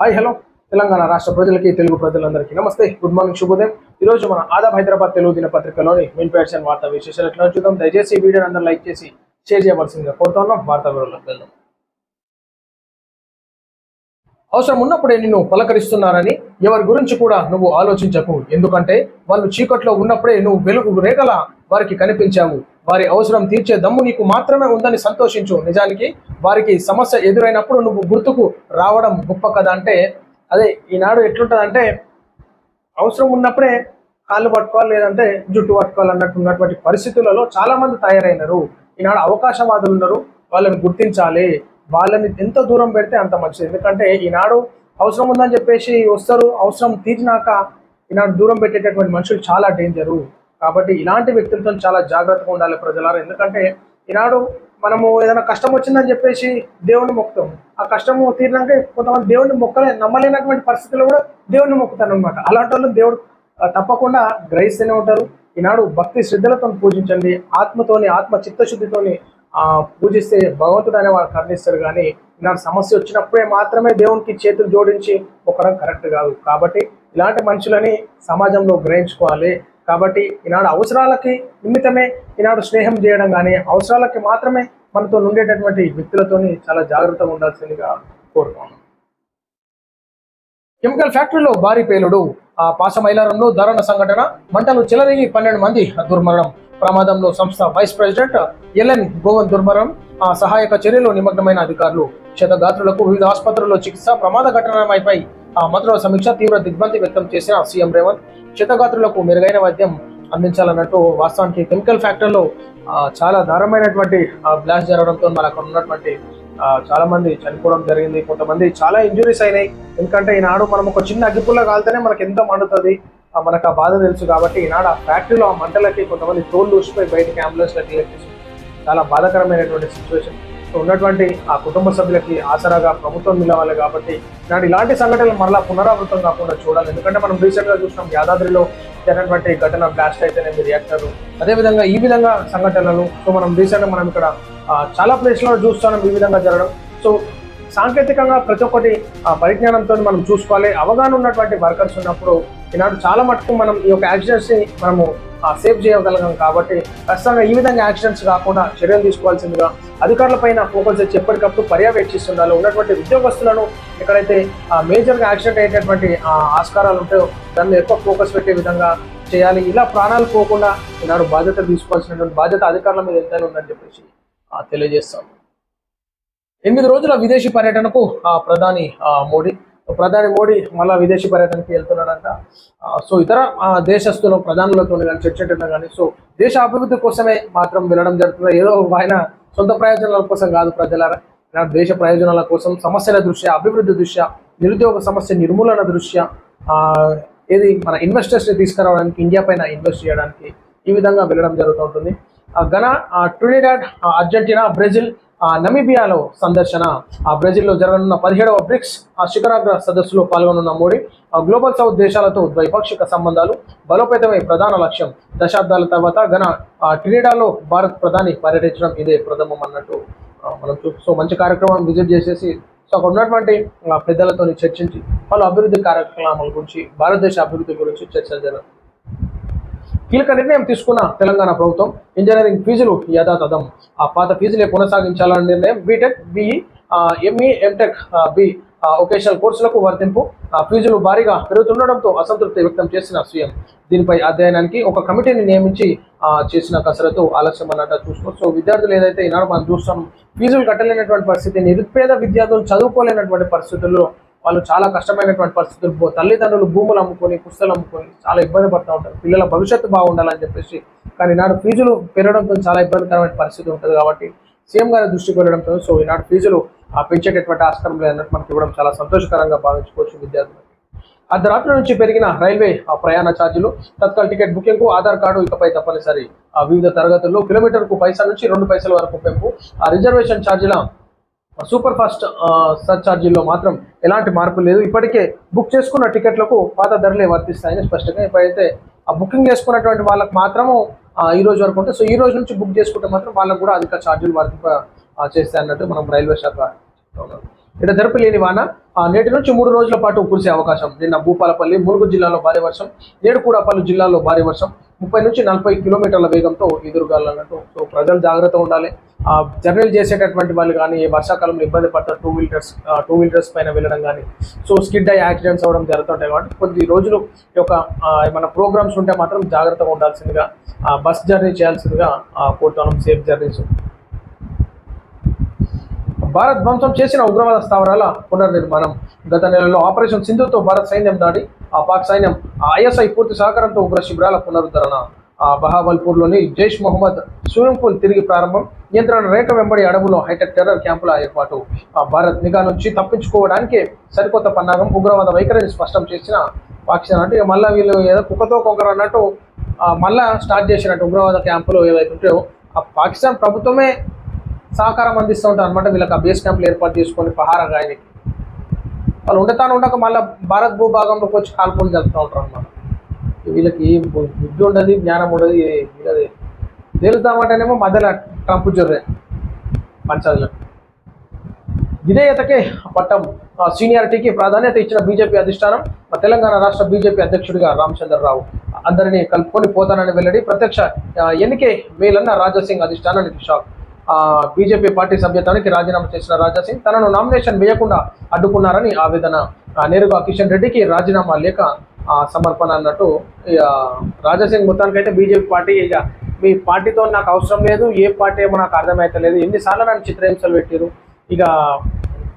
Hi hello. Telangana రాష్ట్ర ప్రజలకి తెలుగు ప్రజలందరికీ నమస్తే. గుడ్ మార్నింగ్ శుభోదయం. ఈ రోజు మన ఆదాబ్ హైదరాబాద్ తెలుగు దినపత్రికలోని మెయిన్ ప్యాషన్ వార్తా విశేషాలు ఎట్లా చూద్దాం. దయచేసి వీడియోని అందరూ లైక్ చేసి షేర్ చేయవలసిందిగా కోరుతున్నాం వార్తా వివరాలకు వెళ్దాం. అవసరం ఉన్నప్పుడే నిన్ను పలకరిస్తున్నారని ఎవరి గురించి కూడా నువ్వు ఆలోచించకు. ఎందుకంటే వాళ్ళు చీకట్లో ఉన్నప్పుడే నువ్వు వెలుగు రేఖల వారికి కనిపించావు. వారి అవసరం తీర్చే దమ్ము నీకు మాత్రమే ఉందని సంతోషించు. నిజానికి వారికి సమస్య ఎదురైనప్పుడు నువ్వు గుర్తుకు రావడం గొప్ప కదా అంటే అదే ఈనాడు ఎట్లుంటదంటే అవసరం ఉన్నప్పుడే కాళ్ళు పట్టుకోవాలి లేదంటే జుట్టు పట్టుకోవాలి అన్నట్టు ఉన్నటువంటి పరిస్థితులలో చాలా మంది తయారైనారు. ఈనాడు అవకాశవాదులు ఉన్నారు వాళ్ళని గుర్తించాలి. వాళ్ళని ఎంత దూరం పెడితే అంత మంచిది. ఎందుకంటే ఈనాడు అవసరం ఉందని చెప్పేసి వస్తారు అవసరం తీర్చినాక ఈనాడు దూరం పెట్టేటటువంటి మనుషులు చాలా డేంజరు. కాబట్టి ఇలాంటి వ్యక్తులతో చాలా జాగ్రత్తగా ఉండాలి ప్రజలారా. ఎందుకంటే ఈనాడు మనము ఏదైనా కష్టం వచ్చిందని చెప్పేసి దేవుణ్ణి మొక్కుతాం ఆ కష్టము తీరినాక కొంతమంది దేవుణ్ణి మొక్కలే నమ్మలేనటువంటి పరిస్థితుల్లో కూడా దేవుణ్ణి మొక్కుతాను అనమాట అలాంటి వాళ్ళు దేవుడు తప్పకుండా గ్రహిస్తూనే ఉంటారు. ఈనాడు భక్తి శ్రద్ధలతో పూజించండి. ఆత్మతోని ఆత్మ చిత్తశుద్ధితోని పూజిస్తే భగవంతుడు అనే వాళ్ళు కరుణిస్తారు. కానీ ఇలాంటి సమస్య వచ్చినప్పుడే మాత్రమే దేవునికి చేతులు జోడించి మొక్కడం కరెక్ట్ కాదు. కాబట్టి ఇలాంటి మనుషులని సమాజంలో గ్రహించుకోవాలి. కాబట్టి ఈనాడు అవసరాలకి నిమిత్తమే ఈనాడు స్నేహం చేయడం కానీ అవసరాలకి మాత్రమే మనతో ఉండేటటువంటి వ్యక్తులతోని చాలా జాగ్రత్తగా ఉండాల్సిందిగా కోరుతున్నాను. కెమికల్ ఫ్యాక్టరీలో భారీ పేలుడు. ఆ పాసమైలారంలో దారుణ సంఘటన. మంటలు చెలరేగి పన్నెండు మంది దుర్మరణం. ప్రమాదంలో సంస్థ వైస్ ప్రెసిడెంట్ ఎల్ఎన్ గోవన్ దుర్మరణం. ఆ సహాయక చర్యలో నిమగ్నమైన అధికారులు. క్షతగాత్రులకు వివిధ ఆసుపత్రుల్లో చికిత్స ప్రమాద ఘటనపై ఆ మంత్రుల సమీక్ష తీవ్ర దిగ్భ్రాంతి వ్యక్తం చేసిన సీఎం రేవంత్ క్షతగాత్రులకు మెరుగైన వైద్యం అందించాలన్నట్టు వాస్తవానికి కెమికల్ ఫ్యాక్టరీలో చాలా దారుణమైనటువంటి బ్లాస్ట్ జరగడంతో మన అక్కడ ఉన్నటువంటి చాలా మంది చనిపోవడం జరిగింది. కొంతమంది చాలా ఇంజురీస్ అయినాయి. ఎందుకంటే ఈనాడు మనం ఒక చిన్న అగ్గిపుల్ల కాలితేనే మనకి ఎంత మండుతుంది మనకు ఆ బాధ తెలుసు కాబట్టి ఈనాడు ఆ ఫ్యాక్టరీలో ఆ మంటలకి కొంతమంది తోలు ఊసిపోయి అంబులెన్స్లకి అంబులెన్స్ చాలా బాధాకరమైనటువంటి సిచ్యువేషన్. ఉన్నటువంటి ఆ కుటుంబ సభ్యులకి ఆసరాగా ప్రభుత్వం నిలవాలి కాబట్టి ఈనాడు ఇలాంటి సంఘటనలు మరలా పునరావృతం కాకుండా చూడాలి. ఎందుకంటే మనం రీసెంట్గా చూసినాం యాదాద్రిలో జరిగినటువంటి ఘటన బ్లాస్ట్ అయితేనేమి రియాక్టర్లు అదేవిధంగా ఈ విధంగా సంఘటనలు సో మనం రీసెంట్ మనం ఇక్కడ చాలా ప్లేస్లో చూస్తున్నాం ఈ విధంగా జరగడం. సో సాంకేతికంగా ప్రతి ఒక్కటి ఆ పరిజ్ఞానంతో మనం చూసుకోవాలి. అవగాహన ఉన్నటువంటి వర్కర్స్ ఉన్నప్పుడు ఈనాడు చాలా మటుకు మనం ఈ యొక్క యాక్సిడెంట్స్ని మనము సేవ్ చేయగలగం కాబట్టి ఖచ్చితంగా ఈ విధంగా యాక్సిడెంట్స్ కాకుండా చర్యలు తీసుకోవాల్సిందిగా అధికారుల పైన ఫోకస్ చేసి ఎప్పటికప్పుడు పర్యవేక్షిస్తుండాలి. ఉన్నటువంటి ఉద్యోగస్తులను ఎక్కడైతే మేజర్గా యాక్సిడెంట్ అయ్యేటటువంటి ఆస్కారాలు ఉంటాయో దాన్ని ఎక్కువ ఫోకస్ పెట్టే విధంగా చేయాలి. ఇలా ప్రాణాలు పోకుండా ఈనాడు బాధ్యత తీసుకోవాల్సినటువంటి బాధ్యత అధికారుల మీద ఎంతైనా ఉందని చెప్పేసి తెలియజేస్తాం ఎనిమిది రోజుల విదేశీ పర్యటనకు ఆ, ప్రధాని మోడీ ప్రధాని మోడీ మళ్ళీ విదేశీ పర్యటనకి వెళ్తున్నాడంట. సో ఇతర ఆ, దేశస్తులు ప్రధానులతో కానీ చర్చించడం కానీ సో దేశ అభివృద్ధి కోసమే మాత్రం వెళ్ళడం జరుగుతుంది? ఏదో ఆయన సొంత ప్రయోజనాల కోసం కాదు ప్రజలారా. దేశ ప్రయోజనాల కోసం సమస్యల దృష్ట్యా అభివృద్ధి దృష్ట్యా నిరుద్యోగ సమస్య నిర్మూలన దృష్ట్యా ఏది మన ఇన్వెస్టర్స్ని తీసుకురావడానికి ఇండియా పైన ఇన్వెస్ట్ చేయడానికి ఈ విధంగా వెళ్ళడం జరుగుతూ ఉంటుంది. ఆ ఘన ఆ ట్రినిడాడ్ అర్జెంటీనా బ్రెజిల్ నమీబియాలో సందర్శన ఆ బ్రెజిల్లో జరగనున్న పదిహేడవ బ్రిక్స్ ఆ శిఖరాగ్ర సదస్సులో పాల్గొనున్న మోడీ ఆ గ్లోబల్ సౌత్ దేశాలతో ద్వైపాక్షిక సంబంధాలు బలోపేతమే ప్రధాన లక్ష్యం దశాబ్దాల తర్వాత ఘన క్రీడాలో ట్రినిడాలో భారత్ ప్రధాని పర్యటించడం ఇదే ప్రథమం అన్నట్టు మనం సో మంచి కార్యక్రమం విజిట్ చేసేసి సో అక్కడ ఉన్నటువంటి పెద్దలతో చర్చించి వాళ్ళ అభివృద్ధి కార్యక్రమాల గురించి భారతదేశ అభివృద్ధి గురించి చర్చ జరుగుతుంది కీలక నిర్ణయం తీసుకున్న తెలంగాణ ప్రభుత్వం ఇంజనీరింగ్ ఫీజులు యథాతథం. ఆ పాత ఫీజులే కొనసాగించాలన్న నిర్ణయం BTech BE ME MTech B vocational కోర్సులకు వర్తింపు. ఆ ఫీజులు భారీగా పెరుగుతుండడంతో అసంతృప్తి వ్యక్తం చేసిన సీఎం. దీనిపై అధ్యయనానికి ఒక కమిటీని నియమించి చేసిన కసరత్తు ఆలస్యం అన్నట్టు చూసుకోవచ్చు సో విద్యార్థులు ఏదైతే ఈనాడు మనం చూస్తాం ఫీజులు కట్టలేనటువంటి పరిస్థితి నిరుపేద విద్యార్థులు చదువుకోలేనటువంటి పరిస్థితుల్లో వాళ్ళు చాలా కష్టమైనటువంటి పరిస్థితులు. తల్లిదండ్రులు భూములు అమ్ముకొని పుస్తలు అమ్ముకొని చాలా ఇబ్బంది పడుతూ ఉంటారు. పిల్లల భవిష్యత్తు బాగుండాలని చెప్పేసి. కానీ ఈనాడు ఫీజులు పెరగడంతో చాలా ఇబ్బందికరమైన పరిస్థితి ఉంటుంది కాబట్టి సీఎం గారి దృష్టికి వెళ్ళడంతో సో ఈనాడు ఫీజులు ఆ పెంచేటటువంటి ఆస్కారం లేదన్నట్టు మనకి ఇవ్వడం చాలా సంతోషకరంగా భావించుకోవచ్చు విద్యార్థులు అర్ధరాత్రి నుంచి పెరిగిన రైల్వే ఆ ప్రయాణ ఛార్జీలు Tatkal ticket booking Aadhaar card ఇకపై తప్పనిసరి. ఆ వివిధ తరగతుల్లో కిలోమీటర్కు పైసా నుంచి రెండు పైసల వరకు పెంపు. ఆ రిజర్వేషన్ ఛార్జీల సూపర్ ఫాస్ట్ సర్ ఛార్జీల్లో మాత్రం ఎలాంటి మార్పు లేదు. ఇప్పటికే బుక్ చేసుకున్న టికెట్లకు పాత ధరలే వర్తిస్తాయని స్పష్టంగా ఇప్పుడైతే ఆ బుకింగ్ చేసుకున్నటువంటి వాళ్ళకి మాత్రము ఈ రోజు వరకు ఉంటే సో ఈ రోజు నుంచి బుక్ చేసుకుంటే మాత్రం వాళ్ళకు కూడా అధిక ఛార్జీలు వర్తింప చేస్తాయి అన్నట్టు మనం రైల్వే శాఖ చెప్తా ఉన్నాం. లేని వాన నేటి నుంచి మూడు రోజుల పాటు కురిసే అవకాశం. నిన్న భూపాలపల్లి ములుగు జిల్లాలో భారీ వర్షం నేడు కూడా పలు జిల్లాల్లో భారీ వర్షం. ముప్పై నుంచి నలభై కిలోమీటర్ల వేగంతో ఎదురుగాలన్నట్టు. సో ప్రజలు జాగ్రత్త ఉండాలి. ఆ జర్నీలు చేసేటటువంటి వాళ్ళు కానీ ఈ వర్షాకాలంలో ఇబ్బంది పడతారు టూ వీలర్స్ టూ వీలర్స్ పైన వెళ్ళడం కానీ సో స్కిడ్ అయ్యి యాక్సిడెంట్స్ అవ్వడం జరుగుతుంటాయి కాబట్టి కొద్ది రోజులు ఈ యొక్క ఏమైనా ప్రోగ్రామ్స్ ఉంటే మాత్రం జాగ్రత్తగా ఉండాల్సిందిగా బస్ జర్నీ చేయాల్సిందిగా ఆ, కోరుతున్నాం. Safe journeys. భారత్ ధ్వంసం చేసిన ఉగ్రవాద స్థావరాల పునర్నిర్మాణం. గత నెలలో ఆపరేషన్ సింధుతో భారత్ సైన్యం దాడి ఆ పాక్ సైన్యం ఆ ఐఎస్ఐ పూర్తి సహకారంతో ఉగ్ర శిబిరాల పునరుద్ధరణ. ఆ బహాబల్పూర్లోని జైష్ మొహమ్మద్ స్విమ్మింగ్ పూల్ తిరిగి ప్రారంభం నియంత్రణ రేఖ వెంబడి అడవులో హైటెక్ టెర్రర్ క్యాంపుల ఏర్పాటు. ఆ భారత్ నిఘా నుంచి తప్పించుకోవడానికి సరికొత్త పన్నాగం ఉగ్రవాద వైఖరిని స్పష్టం చేసిన పాకిస్తాన్. అంటే మళ్ళీ వీళ్ళు ఏదో కుక్కతో కొంకర అన్నట్టు మళ్ళా స్టార్ట్ చేసినట్టు ఉగ్రవాద క్యాంపులు ఏవైతే ఉంటాయో ఆ పాకిస్తాన్ ప్రభుత్వమే సహకారం అందిస్తూ ఉంటారు అనమాట వీళ్ళకి ఆ బేస్ క్యాంపులు ఏర్పాటు చేసుకొని పహారా గాయనికి. వాళ్ళు ఉండతాను ఉండక మళ్ళీ భారత్ భూభాగంలోకి వచ్చి కాల్పులు జరుపుతూ ఉంటారు అనమాట వీళ్ళకి బుద్ధి ఉండదు జ్ఞానం ఉండదు వీళ్ళది తేలుతామంటేనేమో మధ్యలో ట్రంప్ జొర్రే పంచాలి విధేయతకే పట్టం. సీనియారిటీకి ప్రాధాన్యత ఇచ్చిన బీజేపీ అధిష్టానం తెలంగాణ రాష్ట్ర బీజేపీ అధ్యక్షుడిగా రామచంద్రరావు అందరినీ కలుపుకొని పోతానని వెల్లడి ప్రత్యక్ష ఎన్నికే మేలన్న రాజాసింగ్ అధిష్టానానికి షాక్. బీజేపీ పార్టీ సభ్యత్వానికి రాజీనామా చేసిన రాజాసింగ్ తనను నామినేషన్ వేయకుండా అడ్డుకున్నారని ఆవేదన. నేరుగా కిషన్ రెడ్డికి రాజీనామా లేక సమర్పణ అన్నట్టు ఇక రాజాసింగ్ మొత్తానికైతే బీజేపీ పార్టీ ఇక మీ పార్టీతో నాకు అవసరం లేదు ఏ పార్టీ ఏమో నాకు అర్థమైతలేదు ఎన్నిసార్లు నన్ను చిత్రహింసలు పెట్టారు ఇక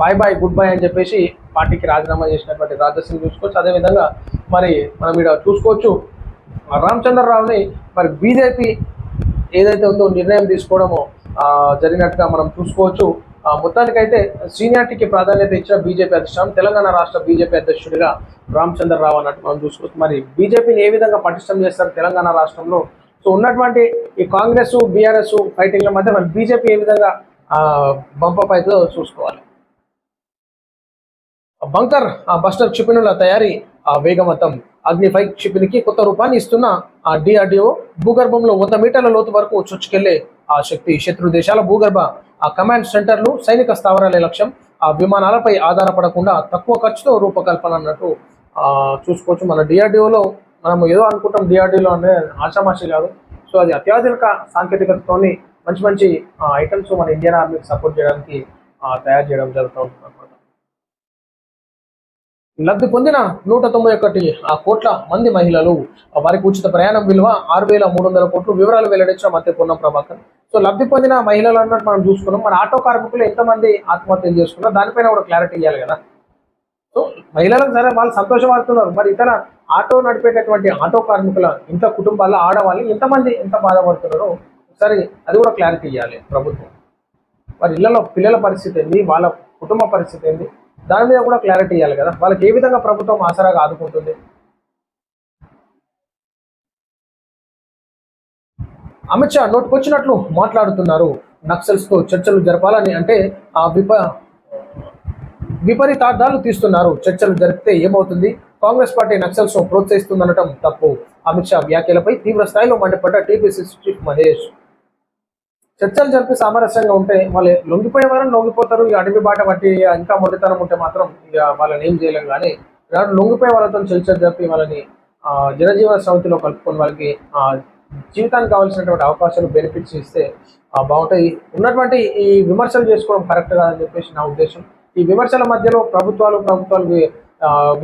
బాయ్ బాయ్ గుడ్ బాయ్ అని చెప్పేసి పార్టీకి రాజీనామా చేసినటువంటి రాజాసింగ్ చూసుకోవచ్చు. అదేవిధంగా మరి మనం ఇక్కడ చూసుకోవచ్చు రామచంద్రరావుని మరి బీజేపీ ఏదైతే ఉందో నిర్ణయం తీసుకోవడమో జరిగినట్టుగా మనం చూసుకోవచ్చు. ఆ, మొత్తానికైతే సీనియారిటీకి ప్రాధాన్యత ఇచ్చిన బీజేపీ అధిష్టానం తెలంగాణ రాష్ట్ర బీజేపీ అధ్యక్షుడిగా రామచంద్రరావు అన్నట్టు మనం చూసుకోవచ్చు. మరి బీజేపీని ఏ విధంగా పటిష్టం చేస్తారు తెలంగాణ రాష్ట్రంలో? సో ఉన్నటువంటి ఈ కాంగ్రెస్ బీఆర్ఎస్ ఫైటింగ్ల మధ్య మరి బీజేపీ ఏ విధంగా బంపప్ అవుతుందో చూసుకోవాలి. బంకర్ ఆ బస్టర్ క్షిపణుల తయారీ ఆ వేగవంతం. అగ్నిఫై క్షిపణికి కొత్త రూపాన్ని ఇస్తున్న ఆ డిఆర్డిఓ భూగర్భంలో వంద మీటర్ల లోతు వరకు చొచ్చుకెళ్ళే ఆ శక్తి శత్రు దేశాల భూగర్భ ఆ కమాండ్ సెంటర్లు సైనిక స్థావరాలే లక్ష్యం ఆ విమానాలపై ఆధారపడకుండా తక్కువ ఖర్చుతో రూపకల్పన అన్నట్టు చూసుకోవచ్చు. మన డిఆర్డిఓలో మనం ఏదో అనుకుంటాం డిఆర్డిఓలో అనే ఆషామాషి కాదు. సో అది అత్యాధునిక సాంకేతికతతోని మంచి మంచి ఐటమ్స్ మన ఇండియన్ ఆర్మీకి సపోర్ట్ చేయడానికి తయారు చేయడం జరుగుతూ ఉంటుంది. లబ్ధి పొందిన నూట తొంభై ఒకటి ఆ కోట్ల మంది మహిళలు వారికి ఉచిత ప్రయాణం విలువ ఆరు వేల మూడు వందల కోట్లు. వివరాలు వెల్లడించిన మంత్రి పొన్నం ప్రభాకర్. సో లబ్ధి పొందిన మహిళలు అన్నట్టు మనం చూసుకున్నాం. మన ఆటో కార్మికులు ఎంతమంది ఆత్మహత్యలు చేసుకున్నారు దానిపైన కూడా క్లారిటీ ఇవ్వాలి కదా. సో మహిళలకు సరే వాళ్ళు సంతోషపడుతున్నారు. మరి ఇతర ఆటో నడిపేటటువంటి ఆటో కార్మికుల ఇంత కుటుంబాల ఆడవాళ్ళు ఎంతమంది ఎంత బాధపడుతున్నారో ఒకసారి అది కూడా క్లారిటీ ఇవ్వాలి ప్రభుత్వం. మరి ఇళ్ళలో పిల్లల పరిస్థితి ఏంది? వాళ్ళ కుటుంబ పరిస్థితి ఏంది? దాని మీద కూడా క్లారిటీ ఇవ్వాలి కదా. వాళ్ళకి ఏ విధంగా ప్రభుత్వం ఆసరాగా ఆదుకుంటుంది? అమిత్ షా నోటుకొచ్చినట్లు మాట్లాడుతున్నారు. నక్సల్స్తో చర్చలు జరపాలని అంటే ఆ విప విపరీతార్థాలు తీస్తున్నారు. చర్చలు జరిపితే ఏమవుతుంది? కాంగ్రెస్ పార్టీ నక్సల్స్ను ప్రోత్సహిస్తుందనటం తప్పు. అమిత్ షా వ్యాఖ్యలపై తీవ్ర స్థాయిలో మండిపడ్డ టీపీసీ చీఫ్ మహేష్ చర్చలు జరిపి సామరస్యంగా ఉంటే వాళ్ళు లొంగిపోయే వారని లొంగిపోతారు ఇక అడవి బాట వంటి ఇంకా మొదటితనం ఉంటే మాత్రం ఇక వాళ్ళని ఏం చేయలేం. కానీ ఇలాంటి లొంగిపోయే వాళ్ళతో చర్చలు జరిపి వాళ్ళని జనజీవన సమితిలో కలుపుకొని వాళ్ళకి జీవితానికి కావాల్సినటువంటి అవకాశాలు బెనిఫిట్స్ ఇస్తే బాగుంటాయి. ఉన్నటువంటి ఈ విమర్శలు చేసుకోవడం కరెక్ట్ కాదని చెప్పేసి నా ఉద్దేశం. ఈ విమర్శల మధ్యలో ప్రభుత్వాలు ప్రభుత్వాలు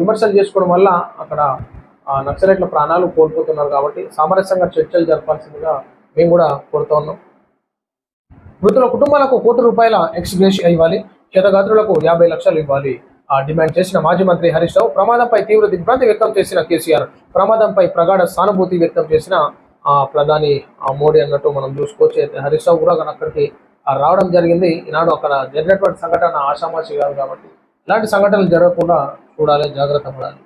విమర్శలు చేసుకోవడం వల్ల అక్కడ నక్సలైట్ల ప్రాణాలు కోల్పోతున్నారు కాబట్టి సామరస్యంగా చర్చలు జరపాల్సిందిగా మేము కూడా కోరుతా ఉన్నాం. మృతుల కుటుంబాలకు కోటి రూపాయల ఎక్స్గ్రేషియా ఇవ్వాలి. క్షతగాత్రులకు యాభై లక్షలు ఇవ్వాలి. ఆ డిమాండ్ చేసిన మాజీ మంత్రి హరీష్ రావు ప్రమాదంపై తీవ్ర దిగ్భ్రాంతి వ్యక్తం చేసిన కేసీఆర్. ప్రమాదంపై ప్రగాఢ సానుభూతి వ్యక్తం చేసిన ఆ ప్రధాని ఆ మోడీ అన్నట్టు మనం చూసుకోవచ్చు. హరీష్ రావు కూడా అక్కడికి రావడం జరిగింది. ఈనాడు అక్కడ జరిగినటువంటి సంఘటన ఆషామాషి కాదు కాబట్టి ఇలాంటి సంఘటనలు జరగకుండా చూడాలి జాగ్రత్త పడాలి.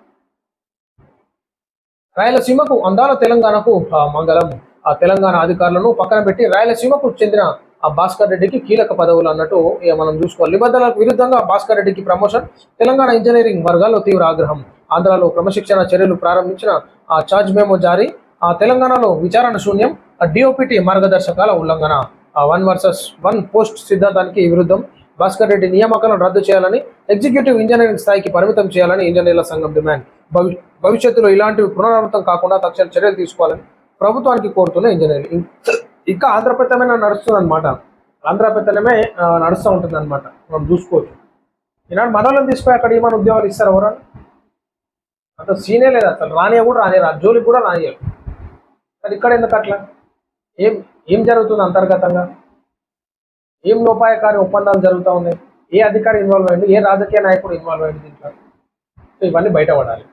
రాయలసీమకు అందాల తెలంగాణకు ఆ, మంగళం. ఆ తెలంగాణ అధికారులను పక్కన పెట్టి రాయలసీమకు చెందిన ఆ భాస్కర్ రెడ్డికి కీలక పదవులు అన్నట్టు మనం చూసుకోవాలి. నిబంధనలకు విరుద్ధంగా భాస్కర్ రెడ్డికి ప్రమోషన్. తెలంగాణ ఇంజనీరింగ్ వర్గాల్లో తీవ్ర ఆగ్రహం. ఆంధ్రాలో క్రమశిక్షణ చర్యలు ప్రారంభించిన ఆ చార్జ్ మేమో జారీ. ఆ తెలంగాణలో విచారణ శూన్యం. ఆ డిఓపిటి మార్గదర్శకాల ఉల్లంఘన. ఆ వన్ వర్సెస్ వన్ పోస్ట్ సిద్ధాంతానికి విరుద్ధం. భాస్కర్ రెడ్డి నియామకాలను రద్దు చేయాలని ఎగ్జిక్యూటివ్ ఇంజనీరింగ్ స్థాయికి పరిమితం చేయాలని ఇంజనీర్ల సంఘం డిమాండ్. భవి- భవిష్యత్తులో ఇలాంటివి పునరావృతం కాకుండా తక్షణ చర్యలు తీసుకోవాలని ప్రభుత్వానికి కోరుతున్న ఇంజనీరింగ్ ఇంకా ఆంధ్రపెత్తమే నడుస్తుంది అనమాట ఆంధ్రపెత్తనమే నడుస్తూ ఉంటుంది అనమాట మనం చూసుకోవచ్చు. ఈనాడు మనోళ్ళని తీసుకుపోయి అక్కడ ఏమైనా ఉద్యోగాలు ఇస్తారు ఎవరు అంత సీనే లేదు అసలు. రానియ కూడా రానియరు జోలికి కూడా రానియరు మరి ఇక్కడ ఎందుకు అట్లా? ఏం ఏం జరుగుతుంది అంతర్గతంగా? ఏం లోపాయకారి ఒప్పందాలు జరుగుతూ ఉన్నాయి? ఏ అధికారి ఇన్వాల్వ్ అయ్యింది ఏ రాజకీయ నాయకుడు ఇన్వాల్వ్ అయ్యింది దీంట్లో? ఇవన్నీ బయటపడాలి.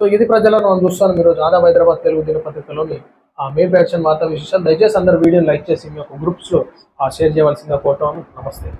సో ఇది ప్రజలను మనం చూస్తాను మీరు ఆదాబ్ హైదరాబాద్ తెలుగు దినపత్రికలోని ఆ మే యాక్షన్ వార్తా విశేషాలు దయచేసి అందరు వీడియోని లైక్ చేసి మీ యొక్క గ్రూప్స్లో షేర్ చేయవలసిందిగా కోరుతాను నమస్తే.